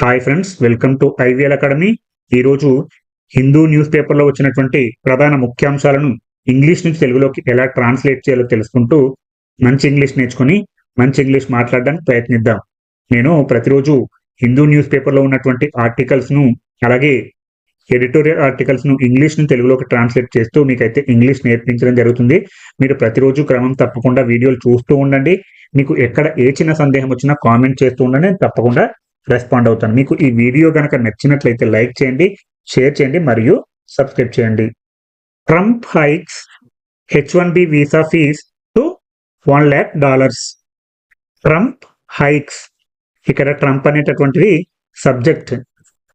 Hi friends welcome to IVL academy ఈరోజు Hindu news పేపర్లో వచ్చినటువంటి ప్రధాన ముఖ్యాంశాలను ఇంగ్లీష్ నుంచి తెలుగులోకి ఎలా ట్రాన్స్లేట్ చేయాలో తెలుసుకుంటూ మంచి ఇంగ్లీష్ నేర్చుకుని మంచి ఇంగ్లీష్ మాట్లాడడానికి ప్రయత్నిద్దాం. నేను ప్రతిరోజు హిందూ న్యూస్ పేపర్లో ఉన్నటువంటి ఆర్టికల్స్ను అలాగే ఎడిటోరియల్ ఆర్టికల్స్ను ఇంగ్లీష్ నుంచి తెలుగులోకి ట్రాన్స్లేట్ చేస్తూ మీకైతే ఇంగ్లీష్ నేర్పించడం జరుగుతుంది. మీరు ప్రతిరోజు క్రమం తప్పకుండా వీడియోలు చూస్తూ ఉండండి. మీకు ఎక్కడ ఏ చిన్న సందేహం వచ్చినా కామెంట్ చేస్తూ ఉండండి. తప్పకుండా రెస్పాండ్ అవుతాను. మీకు ఈ వీడియో కనుక నచ్చినట్లయితే లైక్ చేయండి షేర్ చేయండి మరియు సబ్స్క్రైబ్ చేయండి. Trump hikes H one B visa fee to one lakh dollars. Trump hikes. ఇక్కడ ట్రంప్ అనేటటువంటిది సబ్జెక్ట్.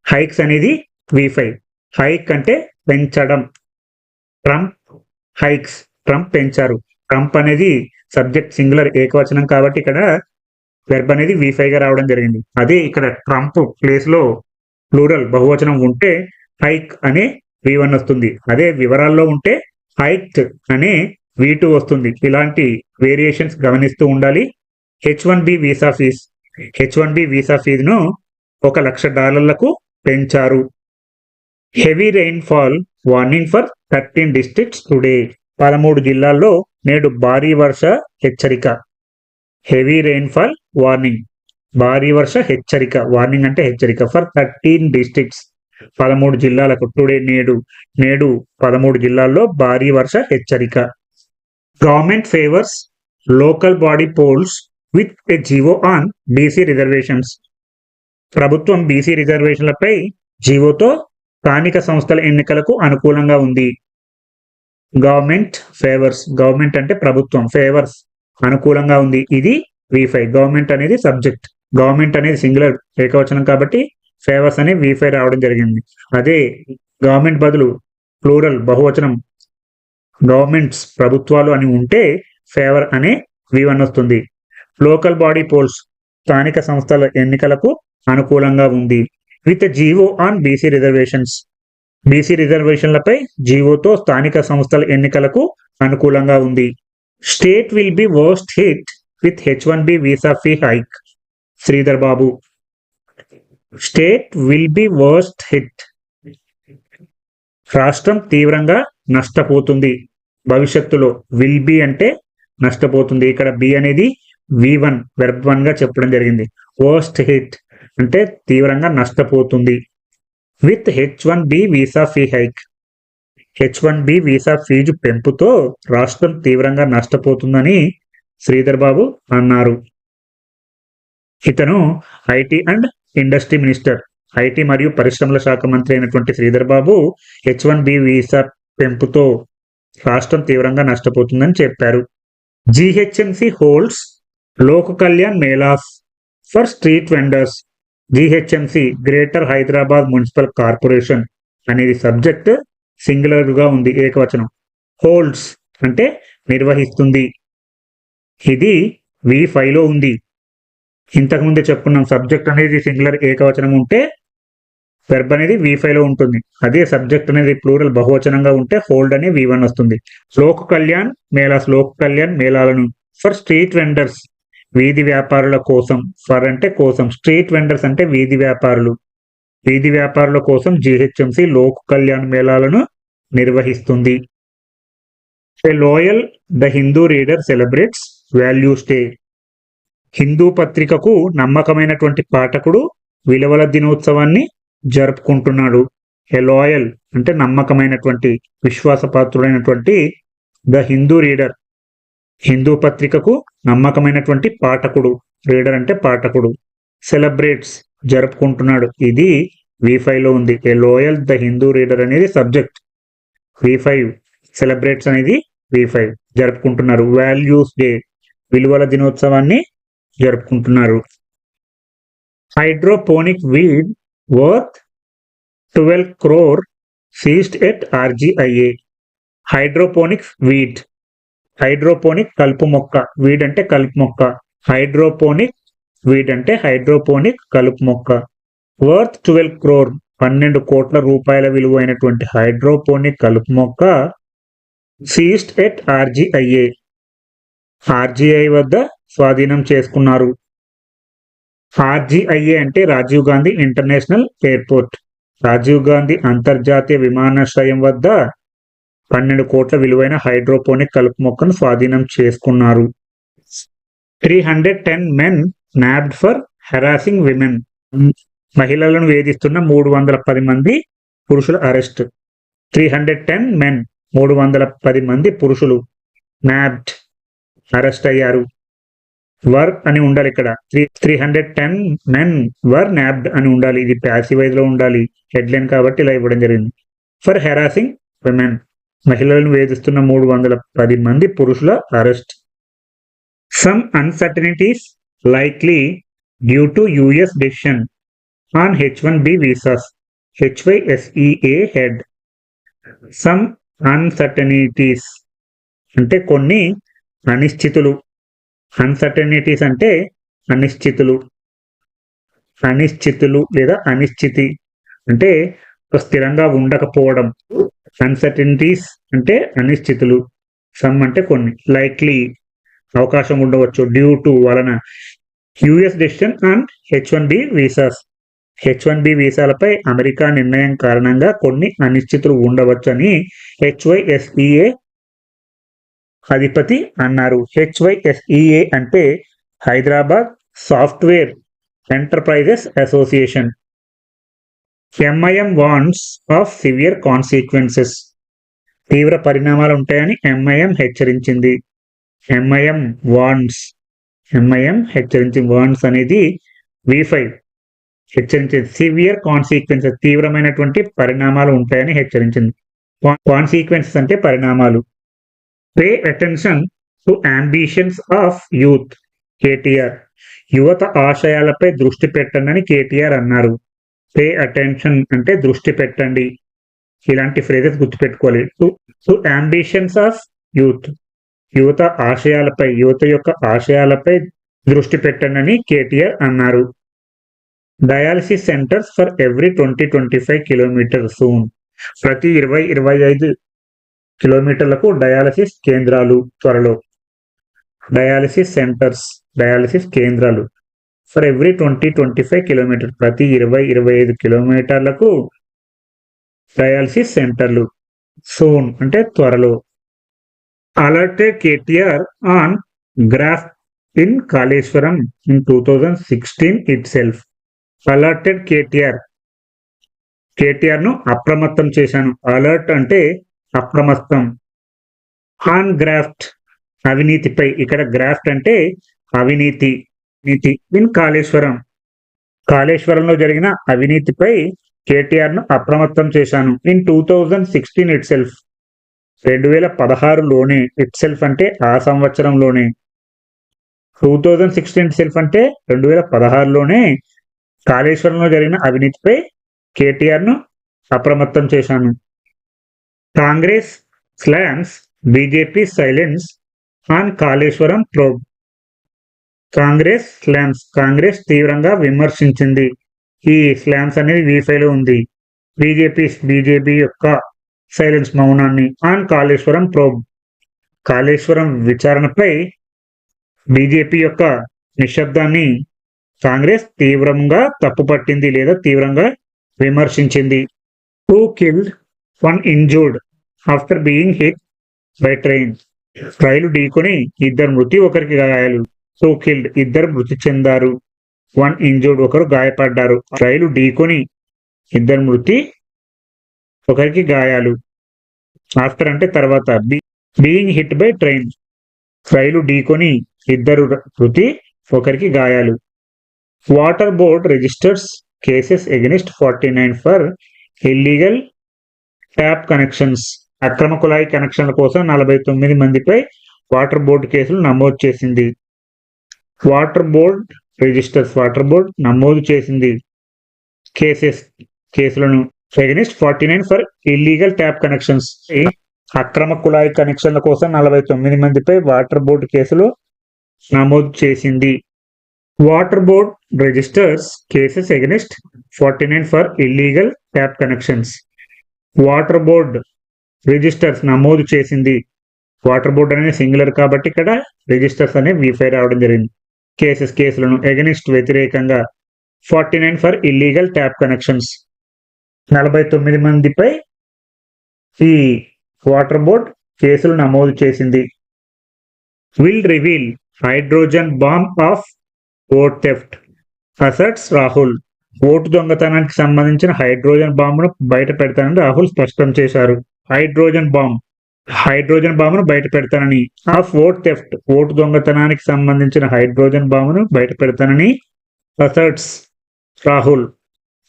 హైక్స్ అనేది వీఫై ఫైవ్ హైక్ అంటే పెంచడం. Trump hikes. ట్రంప్ పెంచారు. ట్రంప్ అనేది సబ్జెక్ట్ సింగులర్ ఏకవచనం కాబట్టి ఇక్కడ వెర్బ్ అనేది వి గా రావడం జరిగింది. అదే ఇక్కడ ట్రంప్ ప్లేస్లో ప్లూరల్ బహువచనం ఉంటే హైక్ అనే వి వన్ వస్తుంది. అదే వివరాల్లో ఉంటే హైక్ అనే వి టూ వస్తుంది. ఇలాంటి వేరియేషన్స్ గమనిస్తూ ఉండాలి. H one B visa fee H one B visa ఫీజును ఒక లక్ష డాలర్లకు పెంచారు. Heavy rainfall warning for thirteen districts today పదమూడు జిల్లాల్లో నేడు భారీ వర్ష హెచ్చరిక. హెవీ రెయిన్ఫాల్ వార్నింగ్ భారీ వర్ష హెచ్చరిక. వార్నింగ్ అంటే హెచ్చరిక. ఫర్ థర్టీన్ డిస్ట్రిక్ట్స్ పదమూడు జిల్లాలకు టుడే నేడు నేడు పదమూడు జిల్లాల్లో భారీ వర్ష హెచ్చరిక. Government favours local body polls with a GO on BC reservations ప్రభుత్వం బీసీ రిజర్వేషన్లపై జీవోతో స్థానిక సంస్థల ఎన్నికలకు అనుకూలంగా ఉంది. గవర్నమెంట్ ఫేవర్స్ గవర్నమెంట్ అంటే ప్రభుత్వం. ఫేవర్స్ అనుకూలంగా ఉంది. ఇది వి ఫైవ్ గవర్నమెంట్ అనేది సబ్జెక్ట్ గవర్నమెంట్ అనేది సింగులర్ ఏకవచనం కాబట్టి ఫేవర్స్ అనే వి ఫైవ్ రావడం జరిగింది. అదే గవర్నమెంట్ బదులు ప్లూరల్ బహువచనం గవర్నమెంట్స్ ప్రభుత్వాలు అని ఉంటే ఫేవర్ అనే వి వన్ వస్తుంది. లోకల్ బాడీ పోల్స్ స్థానిక సంస్థల ఎన్నికలకు అనుకూలంగా ఉంది. With GO on BC reservations BC రిజర్వేషన్లపై జీవోతో స్థానిక సంస్థల ఎన్నికలకు అనుకూలంగా ఉంది. State will be worst hit with H one B visa fee hike Sridhar Babu state will be worst hit రాష్ట్రం తీవ్రంగా నష్టపోతుంది. భవిష్యత్తులో విల్ బి అంటే నష్టపోతుంది. ఇక్కడ బి అనేది వి వన్ వెర్బ్ వన్గా చెప్పడం జరిగింది. వర్స్ట్ హిట్ అంటే తీవ్రంగా నష్టపోతుంది. With H one B visa fee hike H one B visa fee పెంపుతో రాష్ట్రం తీవ్రంగా నష్టపోతుందని శ్రీధర్ బాబు అన్నారు. ఇతను IT and industry minister IT మరియు పరిశ్రమల శాఖ మంత్రి అయినటువంటి Sridhar Babu H one B visa పెంపుతో రాష్ట్రం తీవ్రంగా నష్టపోతుందని చెప్పారు. GHMC holds Lok Kalyan melas for street vendors. GHMC greater Hyderabad municipal corporation అనేది సబ్జెక్ట్ సింగులర్గా ఉంది ఏకవచనం. హోల్డ్స్ అంటే నిర్వహిస్తుంది. ఇది వి ఫైవ్లో ఉంది. ఇంతకుముందే చెప్పుకున్నాం సబ్జెక్ట్ అనేది సింగులర్ ఏకవచనం ఉంటే వెర్బ్ అనేది వి ఫైవ్లో ఉంటుంది. అదే సబ్జెక్ట్ అనేది ప్లూరల్ బహువచనంగా ఉంటే హోల్డ్ అనే వి వన్ వస్తుంది. లోక్ కళ్యాణ్ మేళాస్ లోక్ కళ్యాణ్ మేళాలను. ఫర్ స్ట్రీట్ వెండర్స్ వీధి వ్యాపారుల కోసం. ఫర్ అంటే కోసం. స్ట్రీట్ వెండర్స్ అంటే వీధి వ్యాపారులు. వీధి వ్యాపారుల కోసం జిహెచ్ఎంసి లోక్ కళ్యాణ్ మేళాలను నిర్వహిస్తుంది. Loyal the Hindu reader celebrates values day Hindu పత్రికకు నమ్మకమైనటువంటి పాఠకుడు విలువల దినోత్సవాన్ని జరుపుకుంటున్నాడు. ఏ లాయల్ అంటే నమ్మకమైనటువంటి విశ్వాసపాత్రుడైనటువంటి ద హిందూ రీడర్. హిందూ పత్రికకు నమ్మకమైనటువంటి పాఠకుడు. రీడర్ అంటే పాఠకుడు. సెలబ్రేట్స్ జరుపుకుంటున్నాడు. ఇది వి లో ఉంది. A loyal the Hindu reader అనేది సబ్జెక్ట్. వి ఫైవ్ సెలబ్రేట్స్ అనేది వి ఫైవ్ జరుపుకుంటున్నారు. Values day. విలువల దినోత్సవాన్ని జరుపుకుంటున్నారు. Hydroponic weed worth twelve crore seized at RGIA hydroponic weed hydroponic కలుపు మొక్క. వీడ్ అంటే కలుపు మొక్క. హైడ్రోపోనిక్ వీడ్ అంటే హైడ్రోపోనిక్ కలుపు మొక్క. వర్త్ ట్వెల్వ్ క్రోర్ పన్నెండు కోట్ల రూపాయల విలువైనటువంటి హైడ్రోపోనిక్ కలుపు మొక్క సీస్ట్ ఎట్ ఆర్జీఐఏ ఆర్జీఐ వద్ద స్వాధీనం చేసుకున్నారు. ఆర్జీఐఏ అంటే రాజీవ్ గాంధీ ఇంటర్నేషనల్ ఎయిర్పోర్ట్. రాజీవ్ గాంధీ అంతర్జాతీయ విమానాశ్రయం వద్ద పన్నెండు కోట్ల విలువైన హైడ్రోపోనిక్ కలుపు మొక్కను స్వాధీనం చేసుకున్నారు. Three hundred ten men nabbed for harassing women. మహిళలను వేధిస్తున్న మూడు వందల పది మంది పురుషుల arrest. Three hundred ten men మూడు వందల పది మంది పురుషులు. నాబ్డ్ అరెస్ట్ అయ్యారు. వర్ అని ఉండాలి ఇక్కడ. Three three hundred ten men were nabbed అని ఉండాలి. ఇది ప్యాసివైజ్లో ఉండాలి. హెడ్లైన్ కాబట్టి ఇలా ఇవ్వడం జరిగింది. ఫర్ హెరాసింగ్ విమెన్ మహిళలను వేధిస్తున్న మూడు వందల పది మంది పురుషుల arrest. Some uncertainties likely due to US decision on H one B visas HYSEA head some uncertainties అంటే కొన్ని అనిశ్చితులు. అన్సర్టనిటీస్ అంటే అనిశ్చితులు. అనిశ్చితులు లేదా అనిశ్చితి అంటే స్థిరంగా ఉండకపోవడం. అన్సర్టనిటీస్ అంటే అనిశ్చితులు. సమ్ అంటే కొన్ని. లైక్లీ అవకాశం ఉండవచ్చు. డ్యూ టు వలన. US decision and H one B visas H one B వీసాలపై America నిర్ణయం కారణంగా కొన్ని అనిశ్చితులు ఉండవచ్చని హెచ్వైఎస్ఈఏ అధిపతి అన్నారు. హెచ్వైఎస్ఈఏ అంటే Hyderabad software enterprises association. MIM warns of severe consequences తీవ్ర పరిణామాలు ఉంటాయని ఎంఐఎం హెచ్చరించింది. ఎంఐఎం వాన్స్ ఎంఐఎం హెచ్చరించి వాన్స్ అనేది వి ఫైవ్ హెచ్చరించింది. సివియర్ కాన్సిక్వెన్సెస్ తీవ్రమైనటువంటి పరిణామాలు ఉంటాయని హెచ్చరించింది. కాన్సిక్వెన్సెస్ అంటే పరిణామాలు. Pay attention to ambitions of youth KTR యువత ఆశయాలపై దృష్టి పెట్టండి కేటీఆర్ అన్నారు. పే అటెన్షన్ అంటే దృష్టి పెట్టండి. ఇలాంటి ఫ్రేజెస్ గుర్తుపెట్టుకోవాలి. To to ambitions of youth యువత ఆశయాలపై యువత యొక్క ఆశయాలపై దృష్టి పెట్టండి కేటీఆర్ అన్నారు. Dialysis centres for every twenty twenty five kilometer soon ప్రతి ఇరవై ఇరవై ఐదు కిలోమీటర్లకు డయాలసిస్ కేంద్రాలు త్వరలో. డయాలసిస్ సెంటర్స్ డయాలసిస్ కేంద్రాలు. For every twenty twenty five kilometer ప్రతి ఇరవై ఇరవై ఐదు కిలోమీటర్లకు డయాలసిస్ సెంటర్లు. సోన్ అంటే త్వరలో. Alerted KTR on graft in Kaleshwaram in two thousand sixteen itself alerted KTR. కేటీఆర్ను అప్రమత్తం చేశాను. అలర్ట్ అంటే అప్రమత్తం ఆన్ గ్రాఫ్ట్ అవినీతిపై. ఇక్కడ గ్రాఫ్ట్ అంటే అవినీతి నీతి ఇన్ కాళేశ్వరం. కాళేశ్వరంలో జరిగిన అవినీతిపై కేటీఆర్ను అప్రమత్తం చేశాను. In two thousand sixteen itself. రెండు వేల పదహారులోనే ఇట్ సెల్ఫ్ అంటే ఆ సంవత్సరంలోనే. Two thousand sixteen itself అంటే రెండు వేల పదహారులోనే కాళేశ్వరంలో జరిగిన అవినీతిపై కేటీఆర్ను అప్రమత్తం చేశాను. Congress slams BJP silence on Kaleshwaram probe. Congress slams. Congress తీవ్రంగా విమర్శించింది. ఈ స్లామ్స్ అనేది వీఫైలో ఉంది. బీజేపీ బీజేపీ యొక్క సైలెన్స్ మౌనాన్ని ఆన్ కాళేశ్వరం ప్రోబ్. కాళేశ్వరం విచారణపై బీజేపీ యొక్క నిశ్శబ్దాన్ని కాంగ్రెస్ తీవ్రంగా తప్పుపట్టింది లేదా తీవ్రంగా విమర్శించింది. Two killed one injured after being hit by train రైలు ఢీకొని ఇద్దరు మృతి ఒకరికి గాయాలు. సో కిల్డ్ ఇద్దరు మృతి చెందారు. వన్ ఇంజూర్డ్ ఒకరు గాయపడ్డారు. రైలు ఢీకొని ఇద్దరు మృతి ఒకరికి గాయాలు. ఆఫ్టర్ అంటే తర్వాత. బీయింగ్ హిట్ బై ట్రైన్ రైలు ఢీకొని ఇద్దరు మృతి ఒకరికి గాయాలు. Water board registers cases against forty nine for illegal tap connections అక్రమ కుళాయి కనెక్షన్ల కోసం నలభై తొమ్మిది మందిపై వాటర్ బోర్డు కేసులు నమోదు చేసింది. Water board registers water board నమోదు చేసింది. కేసెస్ కేసులను against forty nine for illegal tap connections. అక్రమ కుళాయి కనెక్షన్ల కోసం నలభై తొమ్మిది మందిపై వాటర్ బోర్డు కేసులు నమోదు చేసింది. Water board registers cases against forty nine for illegal tap connections. Water board registers నమోదు చేసింది. వాటర్ బోర్డ్ అనేది సింగులర్ కాబట్టి ఇక్కడ రిజిస్టర్స్ అనేవి వీఫై రావడం జరిగింది. కేసెస్ కేసులను ఎగనిస్ట్ వ్యతిరేకంగా forty nine for illegal tap connections. నలభై తొమ్మిది మందిపై ఈ వాటర్ బోర్డ్ కేసులు నమోదు చేసింది. Will reveal hydrogen bomb of vote theft asserts Rahul. Vote దొంగతనానికి సంబంధించిన హైడ్రోజన్ బాంబును బయట పెడతానని రాహుల్ స్పష్టం చేశారు. Hydrogen bomb. హైడ్రోజన్ బాంబును బయట పెడతానని. Of vote theft. ఓటు దొంగతనానికి సంబంధించిన హైడ్రోజన్ బాంబును బయట పెడతానని అసర్ట్స్ రాహుల్.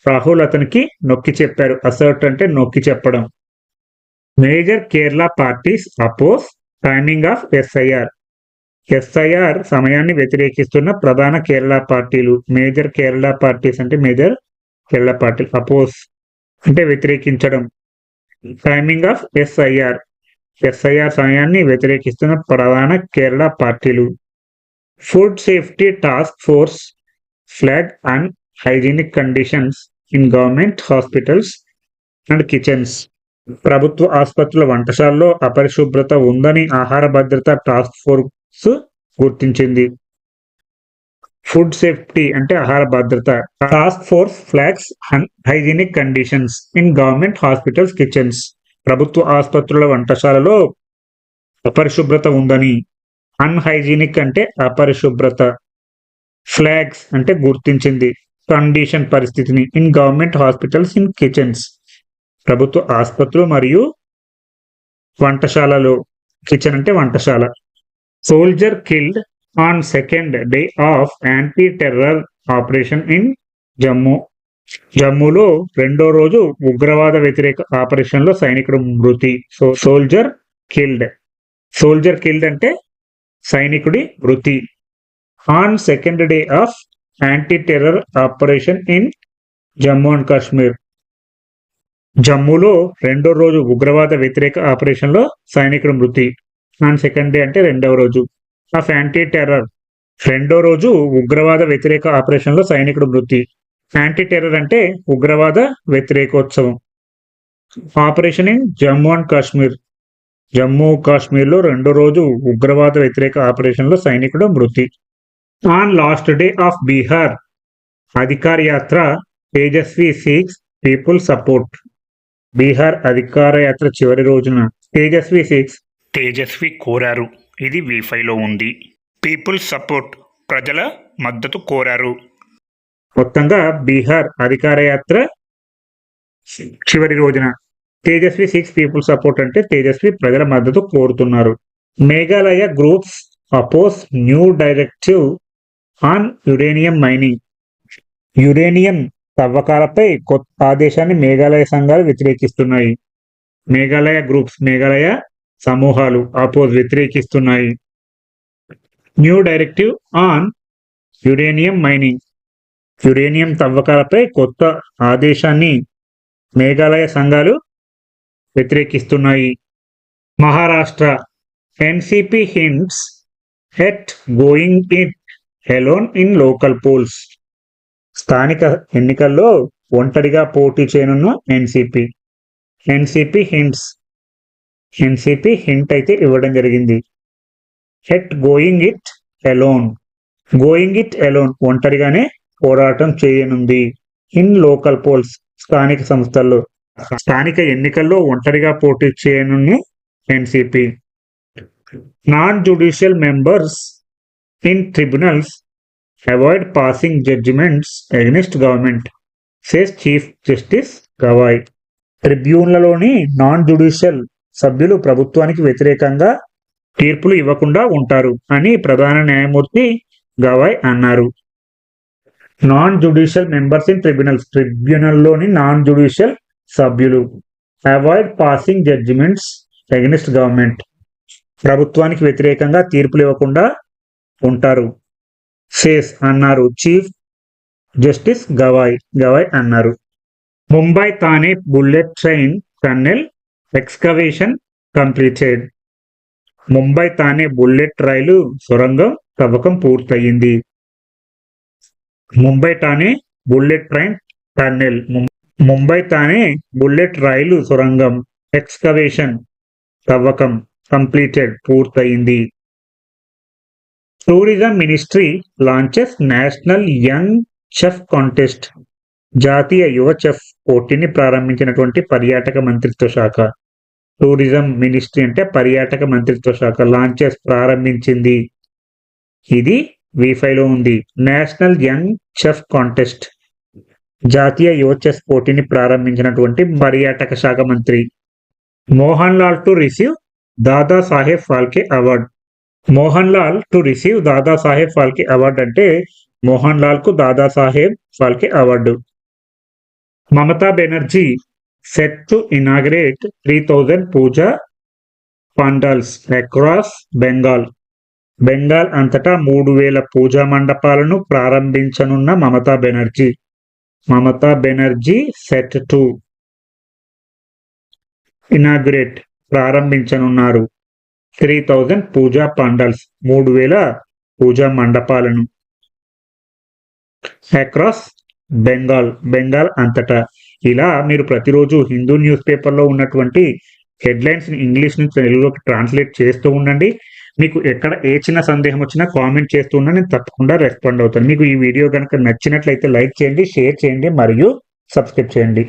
రాహుల్ అతనికి నొక్కి చెప్పారు. అసర్ట్ అంటే నొక్కి చెప్పడం. Major Kerala parties oppose timing of SIR. SIR సమయాన్ని వ్యతిరేకిస్తున్న ప్రధాన కేరళ పార్టీలు. మేజర్ కేరళ పార్టీస్ అంటే మేజర్ కేరళ పార్టీ అపోజ్ అంటే వ్యతిరేకించడం. టైమింగ్ ఆఫ్ ఎస్ఐఆర్ ఎస్ఐఆర్ సమయాన్ని వ్యతిరేకిస్తున్న ప్రధాన కేరళ పార్టీలు. Food safety task force flag and hygienic conditions in government hospitals and kitchens ప్రభుత్వ ఆసుపత్రుల వంటశాలలో అపరిశుభ్రత ఉందని ఆహార భద్రత టాస్క్ ఫోర్స్ గుర్తించింది. ఫుడ్ సేఫ్టీ అంటే ఆహార భద్రత. Task force flags hygienic conditions in government hospitals kitchens ప్రభుత్వ ఆసుపత్రుల వంటశాలలో అపరిశుభ్రత ఉందని. అన్హైజీనిక్ అంటే అపరిశుభ్రత. ఫ్లాగ్స్ అంటే గుర్తించింది. కండిషన్ పరిస్థితిని in government hospitals in kitchens ప్రభుత్వ ఆసుపత్రులు మరియు వంటశాలలో. కిచెన్ అంటే వంటశాల. Soldier killed on second day of anti terror operation in Jammu జమ్మూలో రెండో రోజు ఉగ్రవాద వ్యతిరేక ఆపరేషన్లో సైనికుడు మృతి. So soldier killed soldier killed అంటే సైనికుడి మృతి. On second day of anti terror operation in Jammu and Kashmir జమ్మూలో రెండో రోజు ఉగ్రవాద వ్యతిరేక ఆపరేషన్లో సైనికుడు మృతి. ఆన్ సెకండ్ డే అంటే రెండవ రోజు. ఆఫ్ యాంటీ టెర్రర్ రెండో రోజు ఉగ్రవాద వ్యతిరేక ఆపరేషన్లో సైనికుడు మృతి. యాంటీ టెర్రర్ అంటే ఉగ్రవాద వ్యతిరేకోత్సవం. Operation in Jammu and Kashmir. Jammu కాశ్మీర్లో రెండో రోజు ఉగ్రవాద వ్యతిరేక ఆపరేషన్లో సైనికుడు మృతి. On last day of Bihar. Adhikar Yatra Tejashwi seeks people support. Bihar Adhikar Yatra చివరి రోజున. తేజస్వి సిక్స్. తేజస్వి కోరారు. ఇది వీఫైలో ఉంది. పీపుల్ సపోర్ట్ ప్రజల మద్దతు కోరారు. మొత్తంగా బీహార్ అధికార యాత్ర చివరి రోజున. తేజస్వి సిక్స్ పీపుల్ సపోర్ట్ అంటే తేజస్వి ప్రజల మద్దతు కోరుతున్నారు. Meghalaya groups oppose new directive on uranium mining uranium తవ్వకాలపై కొత్త ఆదేశాన్ని మేఘాలయ సంఘాలు వ్యతిరేకిస్తున్నాయి. మేఘాలయ గ్రూప్స్ మేఘాలయ సమూహాలు oppose వ్యతిరేకిస్తున్నాయి new directive on uranium mining uranium తవ్వకాలపై కొత్త ఆదేశాన్ని మేఘాలయ సంఘాలు వ్యతిరేకిస్తున్నాయి. Maharashtra NCP hints at going in alone in local polls స్థానిక ఎన్నికల్లో ఒంటరిగా పోటీ చేయనున్న NCP NCP hints NCP hint అయితే ఇవ్వడం జరిగింది. At going it alone going it alone ఒంటరిగానే పోరాటం చేయనుంది. ఇన్ లోకల్ పోల్స్ స్థానిక సంస్థల్లో స్థానిక ఎన్నికల్లో ఒంటరిగా పోటీ చేయనుంది NCP. Non judicial members in tribunals avoid passing judgments against government says chief justice Gavai ట్రిబ్యూన్లలోని non judicial సభ్యులు ప్రభుత్వానికి వ్యతిరేకంగా తీర్పులు ఇవ్వకుండా ఉంటారు అని ప్రధాన న్యాయమూర్తి గవాయ్ అన్నారు. Non judicial members in tribunals ట్రిబ్యునల్లోని non judicial సభ్యులు. Avoid passing judgments against government ప్రభుత్వానికి వ్యతిరేకంగా తీర్పులు ఇవ్వకుండా ఉంటారు. సేస్ అన్నారు. చీఫ్ జస్టిస్ గవాయ్ గవాయ్ అన్నారు. Mumbai Thane bullet train tunnel excavation completed Mumbai Thane bullet రైలు సొరంగం తవ్వకం పూర్తయింది. Mumbai Thane bullet train tunnel Mumbai Thane bullet రైలు సొరంగం ఎక్స్కవేషన్ తవ్వకం కంప్లీటెడ్ పూర్తయింది. Tourism ministry launches national young chef contest జాతీయ యువ చెఫ్ పోటీని ప్రారంభించినటువంటి పర్యాటక మంత్రిత్వ శాఖ. టూరిజం మినిస్ట్రీ అంటే పర్యాటక మంత్రిత్వ శాఖ లాంచెస్ ప్రారంభించింది. ఇది లో ఉంది. National young chef contest. జాతీయ యువ చెస్ పోటీని ప్రారంభించినటువంటి పర్యాటక శాఖ మంత్రి. Mohan Lal to receive Dadasaheb Phalke award. Mohan Lal to receive Dadasaheb Phalke award అంటే Mohan లాల్కు Dadasaheb Phalke award. Mamata Banerjee set to inaugurate three thousand puja pandals across Bengal Bengal అంతటా మూడు వేల పూజా మండపాలను ప్రారంభించనున్న Mamata Banerjee. Mamata Banerjee set to inaugurate ప్రారంభించనున్నారు. Three thousand puja pandals మూడు వేల పూజా మండపాలను across Bengal Bengal అంతటా ఇలా మీరు ప్రతిరోజు హిందూ న్యూస్ పేపర్లో ఉన్నటువంటి హెడ్లైన్స్ ఇంగ్లీష్ నుంచి తెలుగులోకి ట్రాన్స్లేట్ చేస్తూ ఉండండి. మీకు ఎక్కడ ఏ చిన్న సందేహం వచ్చినా కామెంట్ చేస్తూ ఉన్నా నేను తప్పకుండా రెస్పాండ్ అవుతాను. మీకు ఈ వీడియో కనుక నచ్చినట్లయితే లైక్ చేయండి షేర్ చేయండి మరియు సబ్స్క్రైబ్ చేయండి.